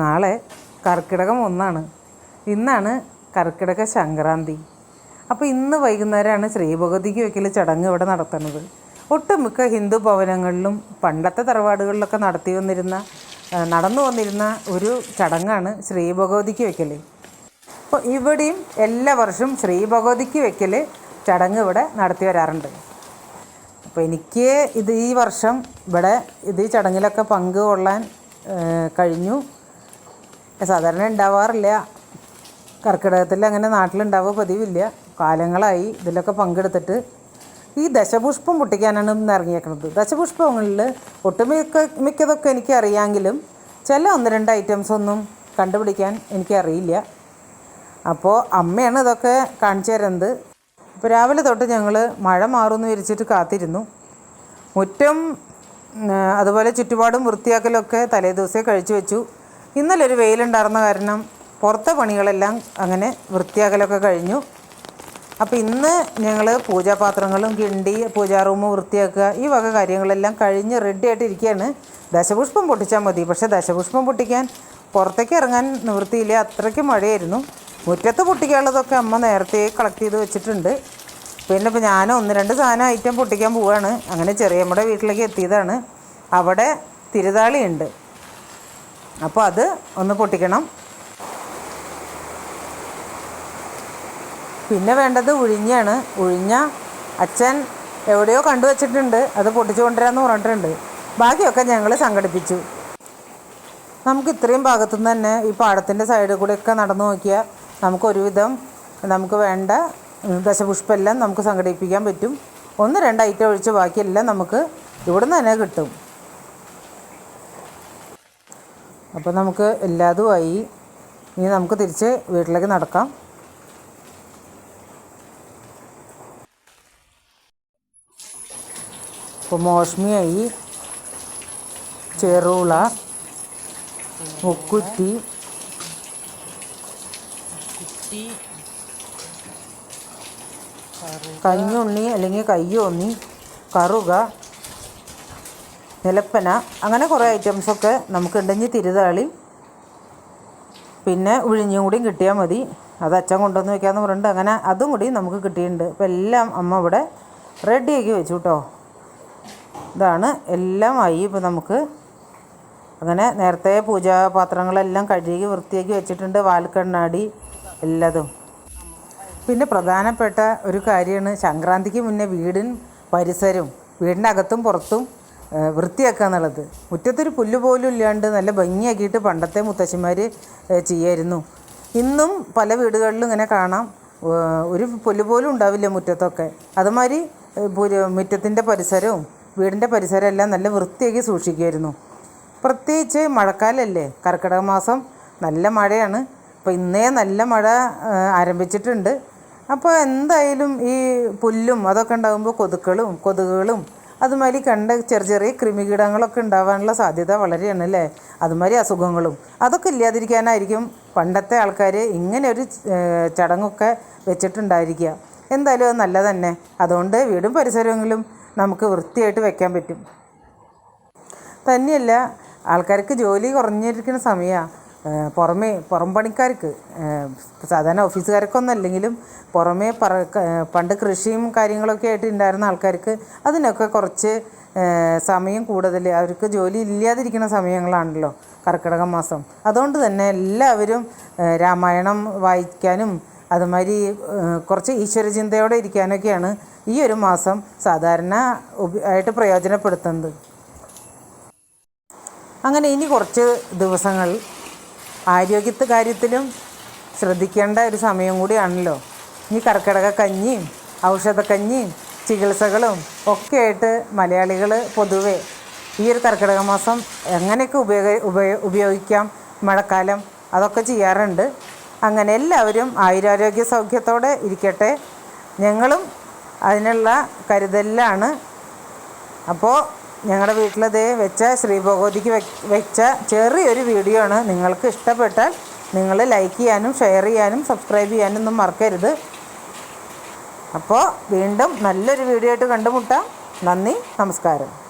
നാളെ കർക്കിടകം ഒന്നാണ്. ഇന്നാണ് കർക്കിടക സംക്രാന്തി. അപ്പോൾ ഇന്ന് വൈകുന്നേരമാണ് ശ്രീഭഗവതിക്ക് വയ്ക്കൽ ചടങ്ങ് ഇവിടെ നടത്തുന്നത്. ഒട്ടുമിക്ക ഹിന്ദു ഭവനങ്ങളിലും പണ്ടത്തെ തറവാടുകളിലൊക്കെ നടത്തി വന്നിരുന്ന നടന്നു വന്നിരുന്ന ഒരു ചടങ്ങാണ് ശ്രീഭഗവതിക്ക് വയ്ക്കൽ അപ്പോൾ ഇവിടെയും എല്ലാ വർഷവും ശ്രീഭഗവതിക്ക് വയ്ക്കൽ ചടങ്ങ് ഇവിടെ നടത്തി വരാറുണ്ട്. അപ്പോൾ എനിക്ക് ഇത് ഈ വർഷം ഇവിടെ ഇത് ഈ ചടങ്ങിലൊക്കെ പങ്കുകൊള്ളാൻ കഴിഞ്ഞു. സാധാരണ ഉണ്ടാവാറില്ല. കർക്കിടകത്തിൽ അങ്ങനെ നാട്ടിലുണ്ടാവുക പതിവില്ല. കാലങ്ങളായി ഇതിലൊക്കെ പങ്കെടുത്തിട്ട് ഈ ദശപുഷ്പം പൊട്ടിക്കാനാണ് ഇന്ന് ഇറങ്ങിയേക്കുന്നത് ദശപുഷ്പങ്ങളിൽ ഒട്ടുമിക്ക മിക്കതൊക്കെ എനിക്കറിയാമെങ്കിലും ചില ഒന്ന് രണ്ട് ഐറ്റംസ് ഒന്നും കണ്ടുപിടിക്കാൻ എനിക്കറിയില്ല. അപ്പോൾ അമ്മയാണ് ഇതൊക്കെ കാണിച്ചു തരുന്നത്. ഇപ്പോൾ രാവിലെ തൊട്ട് ഞങ്ങൾ മഴ മാറുമെന്ന് വിരിച്ചിട്ട് കാത്തിരുന്നു. മുറ്റം അതുപോലെ ചുറ്റുപാടും വൃത്തിയാക്കലൊക്കെ തലേ ദിവസമേ കഴിച്ചു വെച്ചു. ഇന്നലെ ഒരു വെയിലുണ്ടായിരുന്ന കാരണം പുറത്തെ പണികളെല്ലാം അങ്ങനെ വൃത്തിയാക്കലൊക്കെ കഴിഞ്ഞു. അപ്പോൾ ഇന്ന് ഞങ്ങൾ പൂജാപാത്രങ്ങളും കിണ്ടി പൂജാ റൂം വൃത്തിയാക്കുക ഈ വക കാര്യങ്ങളെല്ലാം കഴിഞ്ഞ് റെഡി ആയിട്ട് ഇരിക്കുകയാണ് ദശപുഷ്പം പൊട്ടിച്ചാൽ മതി. പക്ഷേ ദശപുഷ്പം പൊട്ടിക്കാൻ പുറത്തേക്ക് ഇറങ്ങാൻ നിവൃത്തിയില്ല. അത്രയ്ക്ക് മഴയായിരുന്നു. മുറ്റത്ത് പൊട്ടിക്കാനുള്ളതൊക്കെ അമ്മ നേരത്തെ കളക്ട് ചെയ്ത് വെച്ചിട്ടുണ്ട്. പിന്നെ ഇപ്പോൾ ഞാൻ ഒന്ന് രണ്ട് സാധനം ഐറ്റം പൊട്ടിക്കാൻ പോവുകയാണ് അങ്ങനെ ചെറിയമ്മയുടെ വീട്ടിലേക്ക് എത്തിയതാണ്. അവിടെ തിരുതാളിയുണ്ട്. അപ്പോൾ അത് ഒന്ന് പൊട്ടിക്കണം. പിന്നെ വേണ്ടത് ഉഴിഞ്ഞാണ്. ഉഴിഞ്ഞ അച്ഛൻ എവിടെയോ കണ്ടുവച്ചിട്ടുണ്ട് അത് പൊട്ടിച്ചു കൊണ്ടുവരാമെന്ന് പറഞ്ഞിട്ടുണ്ട്. ബാക്കിയൊക്കെ ഞങ്ങൾ സംഘടിപ്പിച്ചു. നമുക്ക് ഇത്രയും ഭാഗത്തുനിന്ന് തന്നെ ഈ പാടത്തിന്റെ സൈഡിൽ കൂടെയൊക്കെ നടന്നു നോക്കിയാൽ നമുക്ക് ഒരുവിധം നമുക്ക് വേണ്ട ദശപുഷ്പെല്ലാം നമുക്ക് സംഘടിപ്പിക്കാൻ പറ്റും. ഒന്ന് രണ്ട് ഐറ്റം ഒഴിച്ച് ബാക്കിയെല്ലാം നമുക്ക് ഇവിടുന്ന് തന്നെ കിട്ടും. അപ്പോൾ നമുക്ക് എല്ലാതുമായി ഇനി നമുക്ക് തിരിച്ച് വീട്ടിലേക്ക് നടക്കാം. ഇപ്പോൾ മോഷ്മിയായി ചെറുള മുക്കുറ്റി കഞ്ഞുണ്ണി അല്ലെങ്കിൽ കയ്യോന്നി കറുക നിലപ്പന അങ്ങനെ കുറേ ഐറ്റംസൊക്കെ നമുക്ക് ഇനി തിരുതാളി. പിന്നെ ഉഴിഞ്ഞും കൂടിയും കിട്ടിയാൽ മതി. അത് അച്ഛൻ കൊണ്ടുവന്ന് വെക്കാമെന്ന് പറഞ്ഞിട്ട് അങ്ങനെ അതും കൂടി നമുക്ക് കിട്ടിയിട്ടുണ്ട്. അപ്പോൾ എല്ലാം അമ്മ ഇവിടെ റെഡിയാക്കി വെച്ചു കേട്ടോ ഇതാണ് എല്ലാം ആയി ഇപ്പോൾ നമുക്ക്. അങ്ങനെ നേരത്തെ പൂജാപാത്രങ്ങളെല്ലാം കഴുകി വൃത്തിയാക്കി വെച്ചിട്ടുണ്ട്. വാൽക്കണ്ണാടി എല്ലാതും. പിന്നെ പ്രധാനപ്പെട്ട ഒരു കാര്യമാണ് സംക്രാന്തിക്ക് മുന്നേ വീടും പരിസരവും വീടിന്റെ അകത്തും പുറത്തും വൃത്തിയാക്കുക എന്നുള്ളത് മുറ്റത്തൊരു പുല്ല് പോലും ഇല്ലാണ്ട് നല്ല ഭംഗിയാക്കിയിട്ട് പണ്ടത്തെ മുത്തശ്ശിമാർ ചെയ്യായിരുന്നു. ഇന്നും പല വീടുകളിലും ഇങ്ങനെ കാണാം. ഒരു പുല്ല് പോലും ഉണ്ടാവില്ല മുറ്റത്തൊക്കെ. അതുമാതിരി മുറ്റത്തിന്റെ പരിസരവും വീടിന്റെ പരിസരം എല്ലാം നല്ല വൃത്തിയാക്കി സൂക്ഷിക്കുമായിരുന്നു പ്രത്യേകിച്ച് മഴക്കാലല്ലേ. കർക്കിടക മാസം നല്ല മഴയാണ്. അപ്പോൾ ഇന്നേ നല്ല മഴ ആരംഭിച്ചിട്ടുണ്ട്. അപ്പോൾ എന്തായാലും ഈ പുല്ലും അതൊക്കെ ഉണ്ടാകുമ്പോൾ കൊതുക്കളും കൊതുകുകളും അതുമാതിരി കണ്ട ചെറിയ ചെറിയ കൃമികീടങ്ങളൊക്കെ ഉണ്ടാവാനുള്ള സാധ്യത വളരെയാണ് അല്ലേ? അതുമാതിരി അസുഖങ്ങളും. അതൊക്കെ ഇല്ലാതിരിക്കാനായിരിക്കും പണ്ടത്തെ ആൾക്കാർ ഇങ്ങനെ ഒരു ചടങ്ങൊക്കെ വെച്ചിട്ടുണ്ടായിരിക്കുക. എന്തായാലും അത് നല്ലതന്നെ. അതുകൊണ്ട് വീടും പരിസരമെങ്കിലും നമുക്ക് വൃത്തിയായിട്ട് വെക്കാൻ പറ്റും. തന്നെയല്ല ആൾക്കാർക്ക് ജോലി കുറഞ്ഞിരിക്കുന്ന സമയമാണ് പുറമേ പുറം പണിക്കാർക്ക് സാധാരണ ഓഫീസുകാർക്കൊന്നും അല്ലെങ്കിലും പുറമേ പറ പണ്ട് കൃഷിയും കാര്യങ്ങളൊക്കെ ആയിട്ട് ഉണ്ടായിരുന്ന ആൾക്കാർക്ക് അതിനൊക്കെ കുറച്ച് സമയം കൂടുതൽ അവർക്ക് ജോലി ഇല്ലാതിരിക്കുന്ന സമയങ്ങളാണല്ലോ കർക്കിടക മാസം. അതുകൊണ്ട് തന്നെ എല്ലാവരും രാമായണം വായിക്കാനും അതുമാതിരി കുറച്ച് ഈശ്വരചിന്തയോടെ ഇരിക്കാനൊക്കെയാണ് ഈ ഒരു മാസം സാധാരണ ആയിട്ട് പ്രയോജനപ്പെടുത്തുന്നത്. അങ്ങനെ ഇനി കുറച്ച് ദിവസങ്ങൾ ആരോഗ്യത്തെ കാര്യത്തിലും ശ്രദ്ധിക്കേണ്ട ഒരു സമയം കൂടിയാണല്ലോ. ഇനി കർക്കിടക കഞ്ഞിയും ഔഷധക്കഞ്ഞിയും ചികിത്സകളും ഒക്കെ ആയിട്ട് മലയാളികൾ പൊതുവെ ഈ ഒരു കർക്കിടക മാസം എങ്ങനെയൊക്കെ ഉപയോഗ ഉപയോഗ ഉപയോഗിക്കാം മഴക്കാലം അതൊക്കെ ചെയ്യാറുണ്ട്. അങ്ങനെ എല്ലാവരും ആയുരാരോഗ്യ സൗഖ്യത്തോടെ ഇരിക്കട്ടെ. ഞങ്ങളും അതിനുള്ള കരുതലിലാണ്. അപ്പോൾ ഞങ്ങളുടെ വീട്ടിലത് വെച്ച ശ്രീ ഭഗവതിക്ക് വെച്ച ചെറിയൊരു വീഡിയോ ആണ് നിങ്ങൾക്ക് ഇഷ്ടപ്പെട്ടാൽ നിങ്ങൾ ലൈക്ക് ചെയ്യാനും ഷെയർ ചെയ്യാനും സബ്സ്ക്രൈബ് ചെയ്യാനും ഒന്നും മറക്കരുത്. അപ്പോൾ വീണ്ടും നല്ലൊരു വീഡിയോ ആയിട്ട് കണ്ടുമുട്ടാം. നന്ദി നമസ്കാരം.